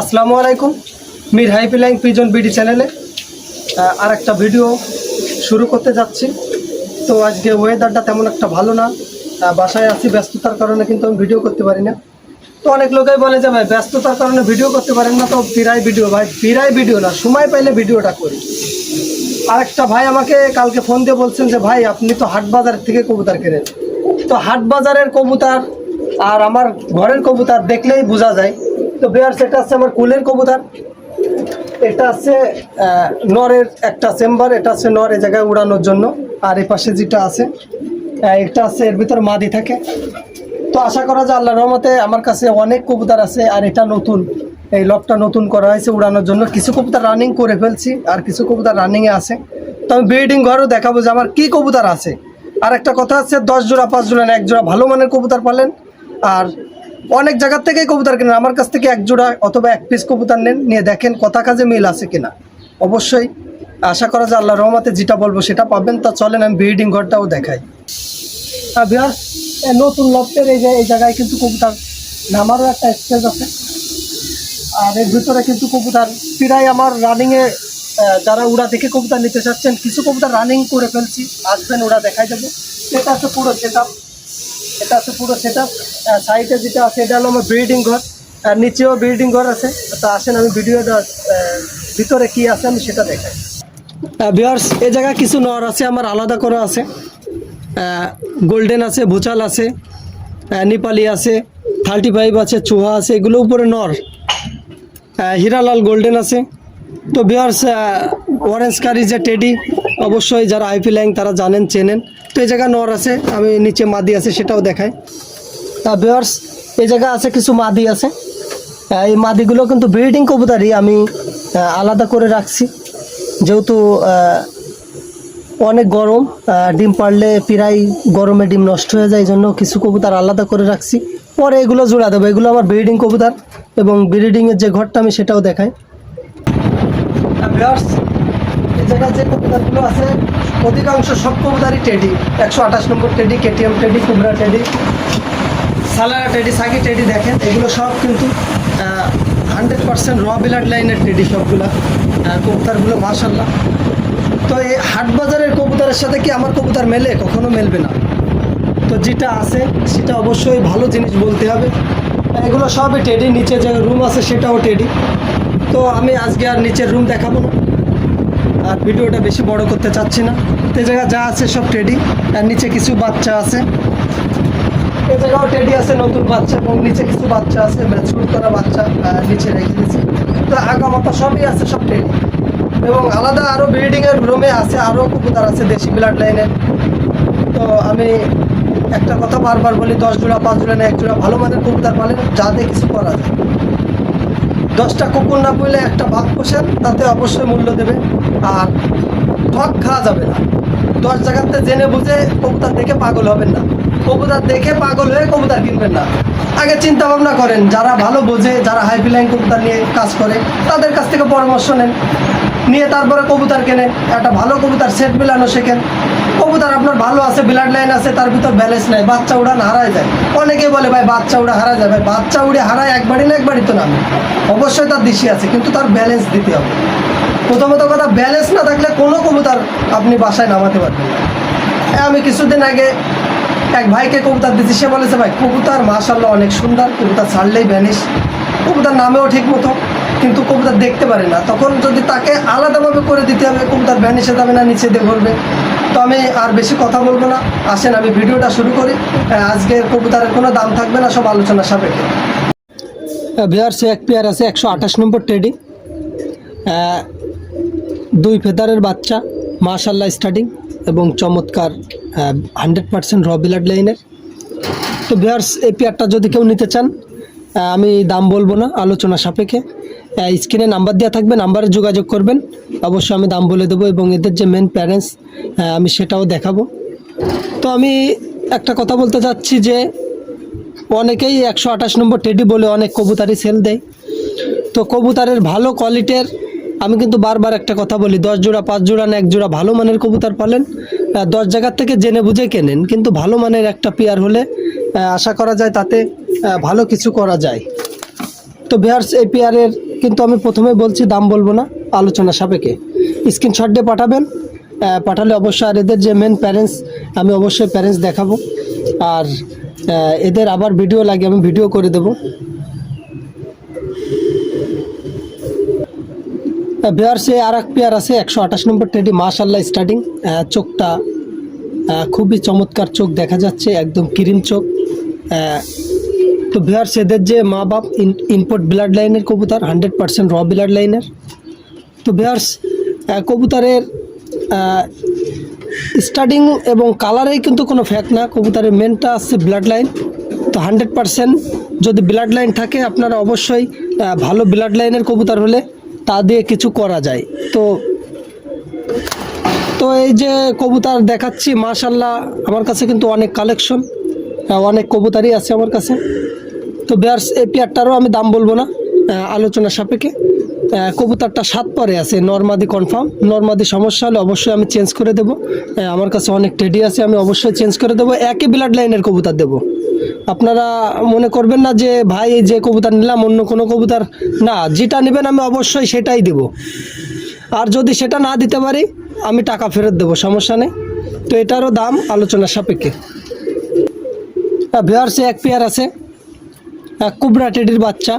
আসসালামু আলাইকুম। Mir হাইপিলাইং pigeon BD চ্যানেলে আর একটা ভিডিও শুরু করতে যাচ্ছি। তো আজকে ওয়েদারটা তেমন একটা ভালো না। বাসায় আছি, ব্যস্ততার কারণে কিন্তু আমি ভিডিও করতে পারি না। তো অনেক লোকেই বলে যে, ভাই, ব্যস্ততার কারণে ভিডিও করতে পারেন না। তো পিরাই ভিডিও ভাই পিরাই ভিডিও না, সময় পাইলে ভিডিওটা করি। আরেকটা ভাই আমাকে কালকে ফোন দিয়ে বলছেন যে, ভাই, আপনি তো হাট বাজার থেকে কবুতর কেনেন? তো হাট বাজারের কবুতর আর আমার ঘরের কবুতর দেখলেই বোঝা যায় তো বেয়ার সেটা আছে আমার কুলের কবুতর। এটা আছে নরের একটা চেম্বার এটা আছে নর এ জায়গায় উড়ানোর জন্য, আর এই পাশে যেটা আছে এটা আছে এর ভিতর মাদি থাকে। তো আশা করা যায় আল্লাহ রহমতে আমার কাছে অনেক কবুতর আছে, আর এটা নতুন, এই লকটা নতুন করা হয়েছে উড়ানোর জন্য। কিছু কবুতর রানিং করে ফেলছি, আর কিছু কবুতর রানিংয়ে আছে। তো আমি ব্রিডিং ঘরও দেখাবো যে আমার কী কবুতর আছে। আর একটা কথা আছে, দশ জোড়া, পাঁচ জোড়া, এক জোড়া ভালো মানের কবুতর পালেন, আর অনেক জায়গার থেকেই কবুতর কেনেন। আমার কাছ থেকে এক জোড়া অথবা এক পিস কবুতর নেন, নিয়ে দেখেন কথা কাজে মিল আছে কিনা। অবশ্যই আশা করা যায় আল্লাহ রহমতে যেটা বলব সেটা পাবেন। তা চলেন, আমি ব্রিডিং ঘরটাও দেখাই। বিহার নতুন লফটের এই যে, এই জায়গায় কিন্তু কবুতর নামারও একটা স্টেজ আছে। আর এর ভিতরে কিন্তু কবুতর প্রায় আমার রানিংয়ে যারা উড়া দেখে কবুতর নিতে চাচ্ছেন, কিছু কবুতর রানিং করে ফেলছি। আসবেন ওরা দেখাই দেবো। সেটা আছে পুরো সেট এটা আছে পুরো সেট আপ সাইডে যেটা আছে, এটা হলো আমার ব্রিডিং ঘর। আর নিচেও ব্রিডিং ঘর আছে। তো আসেন, আমি ভিডিওটা ভিতরে কি আছে আমি সেটা দেখাই। ভিওর্স এ জায়গায় কিছু নর আছে, আমার আলাদা করা আছে। গোল্ডেন আছে, ভুচাল আছে নেপালি আছে থার্টি ফাইভ আছে, চুহা আছে, এগুলো উপরে নর। হীরালাল গোল্ডেন আছে। তো বিহার্স অরেঞ্জ কারি যে টেডি অবশ্যই যারা আইপি ল্যাং তারা জানেন, চেনেন। তো এই জায়গায় নর আছে, আমি নিচে মাদি আছে, সেটাও দেখাই। তা বেয়ার্স এই জায়গা আছে কিছু মাদি আছে। এই মাদিগুলো কিন্তু ব্রিডিং কবুতারই, আমি আলাদা করে রাখছি। যেহেতু অনেক গরম ডিম পারলে প্রায় গরমে ডিম নষ্ট হয়ে যায় এই জন্য কিছু কবুতর আলাদা করে রাখছি। পরে এগুলো জোড়া দেবো, এগুলো আমার ব্রিডিং কবুতার এবং ব্রিডিংয়ের যে ঘরটা আমি সেটাও দেখাই। জায়গায় যে কবুতরগুলো আছে, অধিকাংশ সব কবুতরই টেডি একশো আঠাশ নম্বর টেডি কেটিএম টেডি কুমড়া টেডি সালারা টেডি সাকি টেডি দেখেন, এগুলো সব কিন্তু হান্ড্রেড পার্সেন্ট র বিলার লাইনের টেডি সবগুলো কবুতরগুলো তো এই হাট বাজারের কবুতরের সাথে কি আমার কবুতর মেলে? কখনো মেলবে না। তো যেটা আছে, সেটা অবশ্যই ভালো জিনিস বলতে হবে। এগুলো সবই টেডি নিচে যে রুম আছে, সেটাও টেডি তো আমি আজকে আর নিচের রুম দেখাবো না। আর ভিডিওটা বেশি বড় করতে চাচ্ছি না। তো জায়গা যা আছে সব টেডি আর নিচে কিছু বাচ্চা আছে। এ জায়গাও টেডি আছে নতুন বাচ্চা এবং নিচে কিছু বাচ্চা আছে ম্যাচুর করা বাচ্চা নিচে রেখে দিয়েছি। তো আগামাতা সবই আছে, সব টেডি এবং আলাদা আরও বিল্ডিংয়ের রুমে আছে আরও কবুতর আছে, দেশি ব্লাড লাইনের তো আমি একটা কথা বারবার বলি, দশ জোড়া, পাঁচ জোড়া না, এক জোড়া ভালো মানের কবুতর পালেন যাতে কিছু করা যায়। দশটা কুকুর না পড়লে একটা বাঘ পোষেন তাতে অবশ্যই মূল্য দেবে। আর ঠক খাওয়া যাবে না। দশ জায়গাতে জেনে বুঝে কবুতর দেখে পাগল হবেন না। কবুতর দেখে পাগল হয়ে কবুতর কিনবেন না। আগে চিন্তা ভাবনা করেন, যারা ভালো বোঝে, যারা হাইপি লাইন কবুতর নিয়ে কাজ করে, তাদের কাছ থেকে পরামর্শ নেন। নিয়ে তারপরে কবুতার কেনেন। একটা ভালো কবুতর সেট মেলানো শেখেন। কবুতর আপনার ভালো আছে ব্লাড লাইন আছে, তার ভিতর ব্যালেন্স নাই, বাচ্চা উড়ান হারায় যায়। অনেকে বলে, ভাই, বাচ্চা উড়া হারা যায়। ভাই, বাচ্চা উড়ে হারায় একবারই না একবারই তো নামে অবশ্যই তার দিশি আছে, কিন্তু তার ব্যালেন্স দিতে হবে। প্রথমত কথা ব্যালেন্স না থাকলে কোনো কবুতর আপনি বাসায় নামাতে পারবেন না। আমি কিছুদিন আগে এক ভাইকে কবুতর দিচ্ছি সে বলেছে, ভাই, কবুতর মাশাল্লাহ অনেক সুন্দর, কবুতর ছাড়লেই ভ্যানিশ কবুতর নামেও ঠিক মতো কিন্তু কবুতর দেখতে পারে না। তখন যদি তাকে আলাদাভাবে করে দিতে হবে, কবুতর ভ্যানিশে যাবে না, নিচে দিয়ে ঘুরবে। তো আমি আর বেশি কথা বলব না। আসেন, আমি ভিডিওটা শুরু করি। আজকে কবুতরের কোনো দাম থাকবে না, সব আলোচনা সাপেক্ষে। ভিআরসি এক পেয়ার আছে, একশো আঠাশ নম্বর টেডি দুই ফেদারের বাচ্চা মাশাল্লাহ স্টার্টিং এবং চমৎকার হান্ড্রেড পার্সেন্ট র ব্লাড লাইনের তো ভিয়ার্স এই পেয়ারটা যদি কেউ নিতে চান আমি দাম বলব না, আলোচনা সাপেক্ষে। স্ক্রিনে নাম্বার দেওয়া থাকবে, নাম্বারে যোগাযোগ করবেন। অবশ্যই আমি দাম বলে দেবো এবং এদের যে মেন প্যারেন্টস আমি সেটাও দেখাবো। তো আমি একটা কথা বলতে চাচ্ছি যে, অনেকেই একশো আঠাশ নম্বর টেডি বলে অনেক কবুতারই সেল দেয়। তো কবুতারের ভালো কোয়ালিটির, আমি কিন্তু বারবার একটা কথা বলি, দশ জোড়া, পাঁচ জোড়া না এক জোড়া ভালো মানের কবুতার পালেন দশ জায়গার থেকে জেনে বুঝে কেনেন, কিন্তু ভালো মানের একটা পেয়ার হলে আশা করা যায় তাতে ভালো কিছু করা যায়। তো ভিয়ার্স এই পেয়ারের কিন্তু আমি প্রথমে বলছি, দাম বলব না, আলোচনা সাপেক্ষে। স্ক্রিনশট দিয়ে পাঠাবেন পাঠালে অবশ্যই আর এদের যে মেন প্যারেন্টস আমি অবশ্যই প্যারেন্টস দেখাবো। আর এদের আবার ভিডিও লাগে আমি ভিডিও করে দেবো। ভিয়ার্সে আর এক পেয়ার আছে, একশো আঠাশ নম্বর টেডি মাশাল্লাহ স্টার্টিং চোখটা খুবই চমৎকার চোখ দেখা যাচ্ছে, একদম ক্রিম চোখ। তো ভিয়ার্স এদের যে মা বাপ ইনপুট ব্লাড লাইনের কবুতর হান্ড্রেড পার্সেন্ট র ব্লাড লাইনের তো ভিয়ার্স কবুতরের স্টার্টিং এবং কালারেই কিন্তু কোনো ফ্যাক্ট না। কবুতরের মেনটা আসছে ব্লাড লাইন তো হান্ড্রেড পার্সেন্ট যদি ব্লাড লাইন থাকে, আপনারা অবশ্যই ভালো ব্লাড লাইনের কবুতর হলে তা দিয়ে কিছু করা যায়। তো তো এই যে কবুতর দেখাচ্ছি মাশাল্লাহ আমার কাছে কিন্তু অনেক কালেকশন অনেক কবুতরই আছে আমার কাছে। তো বেয়ার্স এই পেয়ারটারও আমি দাম বলব না আলোচনা সাপেক্ষে। কবুতরটা সাত পরে আছে, নর্মাদি কনফার্ম নর্মাদি সমস্যা হলে অবশ্যই আমি চেঞ্জ করে দেবো। আমার কাছে অনেক টেডি আছে, আমি অবশ্যই চেঞ্জ করে দেবো। একই ব্লাড লাইনের কবুতর দেবো। আপনারা মনে করবেন না যে, ভাই, এই যে কবুতর নিলাম, অন্য কোনো কবুতর না, যেটা নেবেন আমি অবশ্যই সেটাই দেবো। আর যদি সেটা না দিতে পারি, আমি টাকা ফেরত দেবো, সমস্যা নেই। তো এটারও দাম আলোচনার সাপেক্ষে। ভিওয়ার্সে এক পেয়ার আছে। কুবরা টেডির বাচ্চা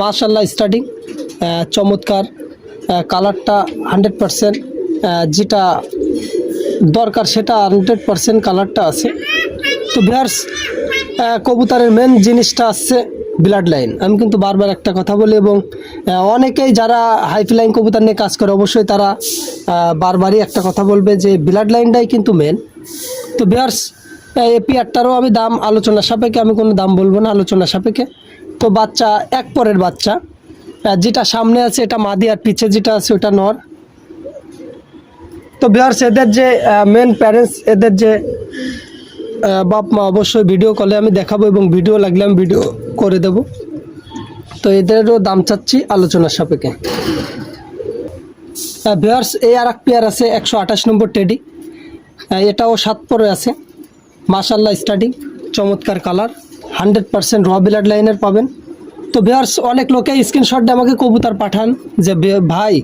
মাশাল্লাহ স্টার্টিং চমৎকার কালারটা হান্ড্রেড পারসেন্ট যেটা দরকার সেটা হান্ড্রেড পারসেন্ট কালারটা আছে। তো ভিওয়ার্স কবুতরের মেন জিনিসটা আসছে ব্লাড লাইন আমি কিন্তু বারবার একটা কথা বলি এবং অনেকেই যারা হাই ফ্লাইং কবুতর নিয়ে কাজ করে অবশ্যই তারা বারবারই একটা কথা বলবে যে ব্লাড লাইনটাই কিন্তু মেন তো ভিওয়ার্স এই পেয়ারটারও আমি দাম আলোচনা সাপেক্ষে আমি কোনো দাম বলব না, আলোচনা সাপেক্ষে। তো বাচ্চা, এক পরের বাচ্চা। যেটা সামনে আছে, এটা মাদি আর পিছে যেটা আছে, ওটা নর। তো ভিওয়ার্স এদের যে মেন প্যারেন্টস এদের যে বাপ মা অবশ্যই ভিডিও কলে আমি দেখাবো এবং ভিডিও লাগলে আমি ভিডিও করে দেব। তো এদেরও দাম চাচ্ছি আলোচনার সাপেক্ষে। ভিওয়ার্স এই আর এক পেয়ার আছে, একশো আঠাশ নম্বর টেডি এটাও সাত পরে আছে। মাশাল্লাহ স্টাডি চমৎকার কালার হান্ড্রেড পার্সেন্ট র ব্লাড লাইনের পাবেন। তো ভিওয়ার্স অনেক লোকে স্ক্রিনশট আমাকে কবুতর পাঠান যে ভাই,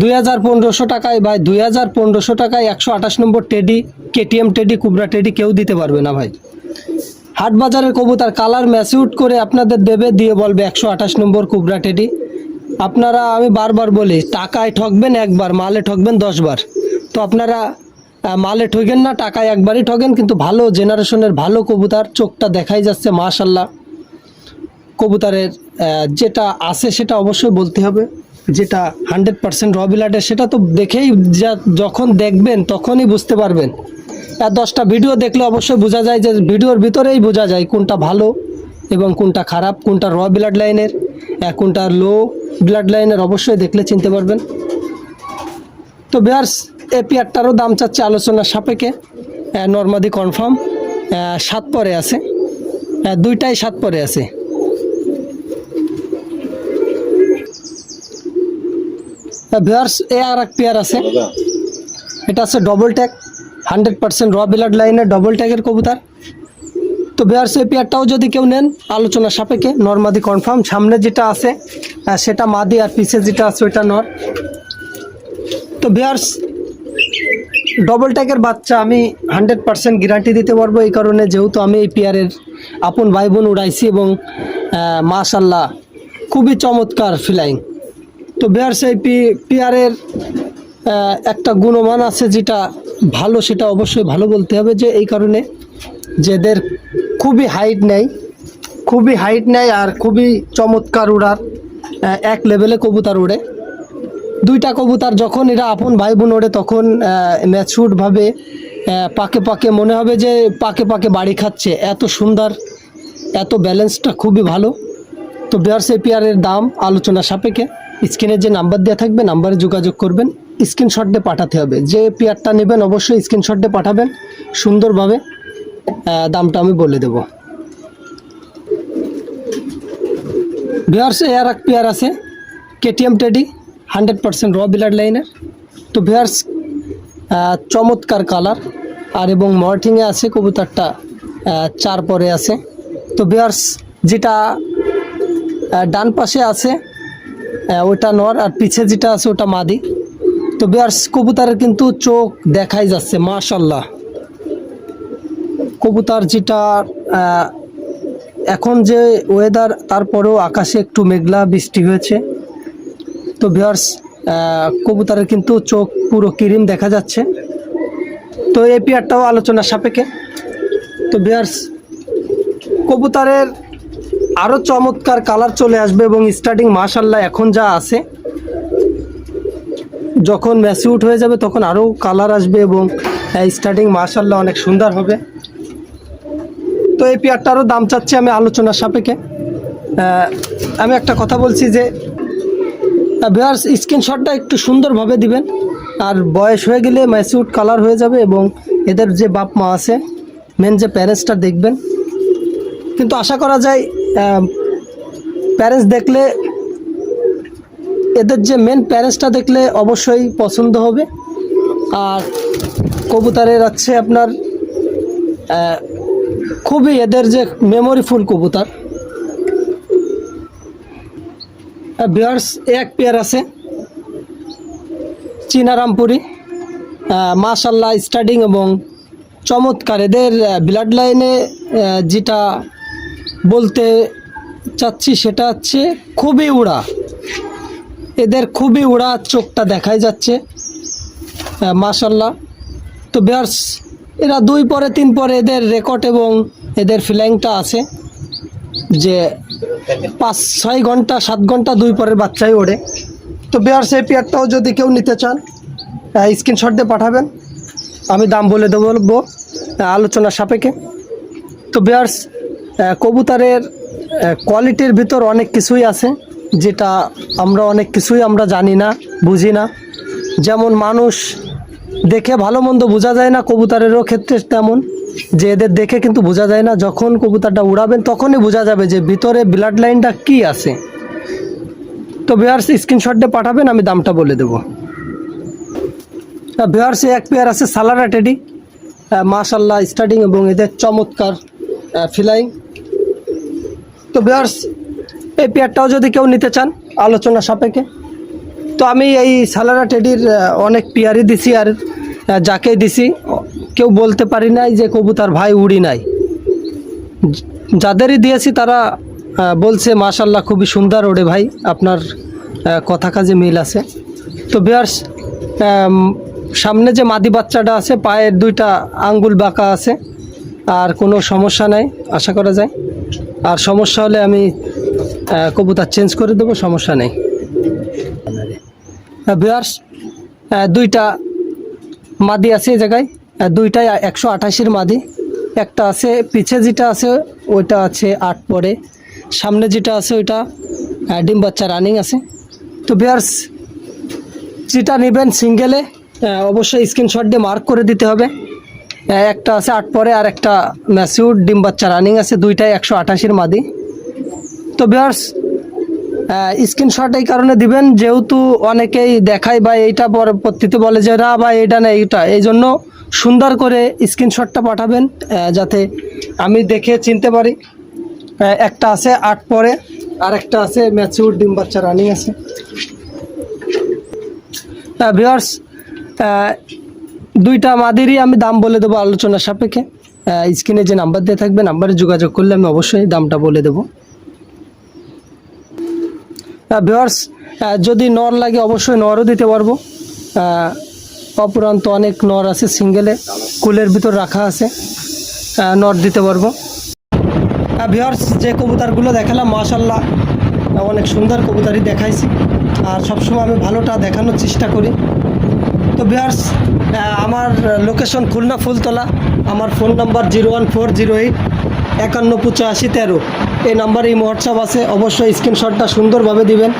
দুই হাজার পনেরোশো টাকায় ভাই, দুই হাজার পনেরোশো টাকায় একশো আঠাশ নম্বর টেডি কেটিএম টেডি কুবরা টেডি কেউ দিতে পারবে না ভাই। হাট বাজারের কবুতর কালার ম্যাচিউট করে আপনাদের দেবে, দিয়ে বলবে একশো আঠাশ নম্বর কুবরা টেডি আপনারা, আমি বারবার বলি, টাকায় ঠকবেন একবার, মালে ঠকবেন দশবার। তো আপনারা মালে ঠকেন না, টাকায় একবারই ঠকেন, কিন্তু ভালো জেনারেশনের ভালো কবুতার চোখটা দেখাই যাচ্ছে মাশাল্লাহ কবুতারের যেটা আছে সেটা অবশ্যই বলতে হবে। যেটা হান্ড্রেড পার্সেন্ট রবিলাটের সেটা তো দেখেই যা, যখন দেখবেন, তখনই বুঝতে পারবেন। আর দশটা ভিডিও দেখলে অবশ্যই বোঝা যায় যে ভিডিওর ভিতরেই বোঝা যায় কোনটা ভালো এবং কোনটা খারাপ, কোনটা র ব্লাড লাইনের কোনটা লো ব্লাড লাইনের অবশ্যই দেখলে চিনতে পারবেন। তো বিহার্স এ পেয়ারটারও দাম চাচ্ছে আলোচনার সাপেক্ষে। নর্মাদি কনফার্ম সাত পরে আছে। দুইটাই সাত পরে আছে। ভিয়ার্স এ আর এক পেয়ার আছে। এটা আছে ডবল ট্যাগ হান্ড্রেড পার্সেন্ট র ব্লাড লাইনের ডবল ট্যাগের কবুতর। তো ভিয়ার্স এই পেয়ারটাও যদি কেউ নেন আলোচনা সাপেক্ষে নর্মাদি কনফার্ম সামনে যেটা আছে সেটা মাদি আর পিছে যেটা আছে ওইটা নর তো ভিয়ার্স ডবল ট্যাগের বাচ্চা আমি হান্ড্রেড পার্সেন্ট গ্যারান্টি দিতে পারব এই কারণে, যেহেতু আমি এই পেয়ারের আপন ভাই বোন উড়াইছি এবং মাশাল্লাহ খুবই চমৎকার ফিলাইং তো বেয়ার সেই পিয়ারের একটা গুণমান আছে যেটা ভালো, সেটা অবশ্যই ভালো বলতে হবে যে এই কারণে যেদের খুবই হাইট নেই, খুবই হাইট নেয় আর খুবই চমৎকার উড়ার এক লেভেলে কবুতর উড়ে। দুইটা কবুতর যখন এরা আপন ভাই বোন ওড়ে তখন ম্যাচুরভাবে পাকে পাকে মনে হবে যে পাকে পাকে বাড়ি খাচ্ছে। এত সুন্দর, এত ব্যালেন্সটা খুবই ভালো। তো বিয়ার সে পেয়ারের দাম আলোচনা সাপেক্ষে। স্ক্রিনে যে নাম্বার দেওয়া থাকবে নাম্বারে যোগাযোগ করবেন। স্ক্রিনশট দিয়ে পাঠাতে হবে। যে পেয়ারটা নেবেন, অবশ্যই স্ক্রিনশট দিয়ে পাঠাবেন। সুন্দরভাবে দামটা আমি বলে দেব। বিয়ার্স এর এক পেয়ার আছে কেটিএম টেডি হান্ড্রেড পার্সেন্ট র ব্লাড লাইনের তো বিয়ার্স চমৎকার কালার আর এবং মর্টিংয়ে আছে, কবুতরটা চার পরে আছে। তো বিয়ার্স যেটা ডান পাশে আছে ওটা নর, আর পিছে যেটা আছে, ওটা মাদি। তো বিয়ার্স কবুতরের কিন্তু চোখ দেখাই যাচ্ছে মাশাল্লাহ কবুতর যেটা এখন যে ওয়েদার তারপরেও আকাশে একটু মেঘলা বৃষ্টি হয়েছে। তো বিয়ার্স কবুতরের কিন্তু চোখ পুরো কিরিম দেখা যাচ্ছে। তো এই পেয়ারটাও আলোচনা সাপেক্ষে। তো বিয়ার্স কবুতরের আরও চমৎকার কালার চলে আসবে এবং স্টার্টিং মাশাল্লাহ এখন যা আছে, যখন ম্যাচিউট হয়ে যাবে তখন আরও কালার আসবে এবং স্টার্টিং মাশাল্লাহ অনেক সুন্দর হবে। তো এই পেয়ারটারও দাম চাচ্ছি আমি আলোচনার সাপেক্ষে। আমি একটা কথা বলছি যে ভিউয়ার্স স্ক্রিনশটটা একটু সুন্দরভাবে দিবেন। আর বয়স হয়ে গেলে ম্যাচিউড কালার হয়ে যাবে এবং এদের যে বাপ মা আছে মেন যে প্যারেন্টসটা দেখবেন। কিন্তু আশা করা যায় প্যারেন্টস দেখলে, এদের যে মেন প্যারেন্টসটা দেখলে অবশ্যই পছন্দ হবে। আর কবুতরের আছে আপনার খুবই এদের যে মেমোরিফুল কবুতর। বিয়ার্স, এক পেয়ার আছে। চীনারামপুরি মাশাল্লাহ স্টার্টিং এবং চমৎকার। এদের ব্লাড লাইনে যেটা বলতে চাচ্ছি সেটা হচ্ছে খুবই উড়া। এদের খুবই উড়া চোখটা দেখাই যাচ্ছে মাশাল্লাহ তো বিয়ার্স, এরা দুই পরে, তিন পরে এদের রেকর্ড এবং এদের ফিলাইংটা আছে যে পাঁচ, ছয় ঘণ্টা, সাত ঘণ্টা, দুই পরের বাচ্চাই ওড়ে। তো বেয়ার সেই পেয়ারটাও যদি কেউ নিতে চান স্ক্রিনশট দিয়ে পাঠাবেন। আমি দাম বলে দেবো আলোচনার সাপেক্ষে। তো বেয়ার্স কবুতরের কোয়ালিটির ভিতর অনেক কিছুই আছে, যেটা আমরা অনেক কিছুই আমরা জানি না, বুঝি না। যেমন মানুষ দেখে ভালো মন্দ বোঝা যায় না কবুতরেরও ক্ষেত্রে তেমন। যে এদের দেখে কিন্তু বোঝা যায় না, যখন কবুতরটা উড়াবেন তখনই বোঝা যাবে যে ভিতরে ব্লাড লাইনটা কি আছে। তো বিহার্স স্ক্রিনশট পাঠাবেন, আমি দামটা বলে দেবো। বিহার্সে এক পেয়ার আছে সালারা টেডি মাশাল্লাহ স্টার্টিং এবং এদের চমৎকার ফিলাইং তো বিহার্স এই পেয়ারটাও যদি কেউ নিতে চান, আলোচনা সাপেক্ষে। তো আমি এই সালারা টেডির অনেক পেয়ারই দিছি আর যাকে দিছি কেউ বলতে পারি নাই যে কবুতার ভাই উড়ি নাই। যাদেরই দিয়েছি তারা বলছে মাশাল্লাহ খুবই সুন্দর ওড়ে ভাই, আপনার কথা কাজে মিল আছে। তো বিয়ার্স সামনে যে মাদি বাচ্চাটা আছে, পায়ের দুইটা আঙ্গুল বাঁকা আছে, আর কোনো সমস্যা নাই, আশা করা যায়। আর সমস্যা হলে আমি কবুতার চেঞ্জ করে দেবো, সমস্যা নেই। বিয়ার্স দুইটা মাদি আছে এই জায়গায়। দুইটাই একশো আঠাশির মাদি। একটা আছে, পিছে যেটা আছে, ওইটা আছে আট পরে। সামনে যেটা আছে, ওইটা ডিম বাচ্চা রানিং আছে। তো বিয়ার্স যেটা নেবেন সিঙ্গেলে অবশ্যই স্ক্রিনশট দিয়ে মার্ক করে দিতে হবে। একটা আছে আট পরে, আর একটা ম্যাসিউড ডিম বাচ্চা রানিং আছে, দুইটাই একশো আঠাশির মাদি। তো বিয়ার্স স্ক্রিনশট এই কারণে দিবেন, যেহেতু অনেকেই দেখায় বা এইটা পরবর্তীতে বলে যে, না বা এটা না, এইটা। এই জন্য সুন্দর করে স্ক্রিনশটটা পাঠাবেন যাতে আমি দেখে চিনতে পারি। একটা আছে আট পরে, আর একটা আছে ম্যাচিউর ডিম বাচ্চা রানিং আছে। ভিওর্স দুইটা মাদেরই আমি দাম বলে দেবো আলোচনার সাপেক্ষে। স্ক্রিনে যে নাম্বার দিয়ে থাকবে নাম্বারে যোগাযোগ করলে আমি অবশ্যই দামটা বলে দেবো। ভিওর্স যদি নর লাগে, অবশ্যই নরও দিতে পারব। অপুরান্ত অনেক নর আছে সিঙ্গেলে কুলের ভিতর রাখা আছে। নর দিতে পারব। ভিওর্স যে কবুতরগুলো দেখালাম মাশাল্লাহ অনেক সুন্দর কবুতরই দেখাইছি। আর সবসময় আমি ভালোটা দেখানোর চেষ্টা করি। তো ভিওর্স আমার লোকেশন খুলনা ফুলতলা। আমার phone number zero one four zero eight একান্ন পঁচাশি তেরো। এই নাম্বারে এই হোয়াটসঅ্যাপ আছে। অবশ্যই স্ক্রিনশটটা সুন্দরভাবে দিবেন।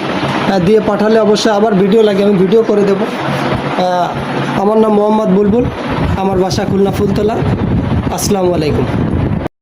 দিয়ে পাঠালে অবশ্যই আবার ভিডিও লাগে, আমি ভিডিও করে দেবো। আমার নাম মোহাম্মদ বুলবুল আমার বাসা খুলনা ফুলতলা। আসসালামু আলাইকুম।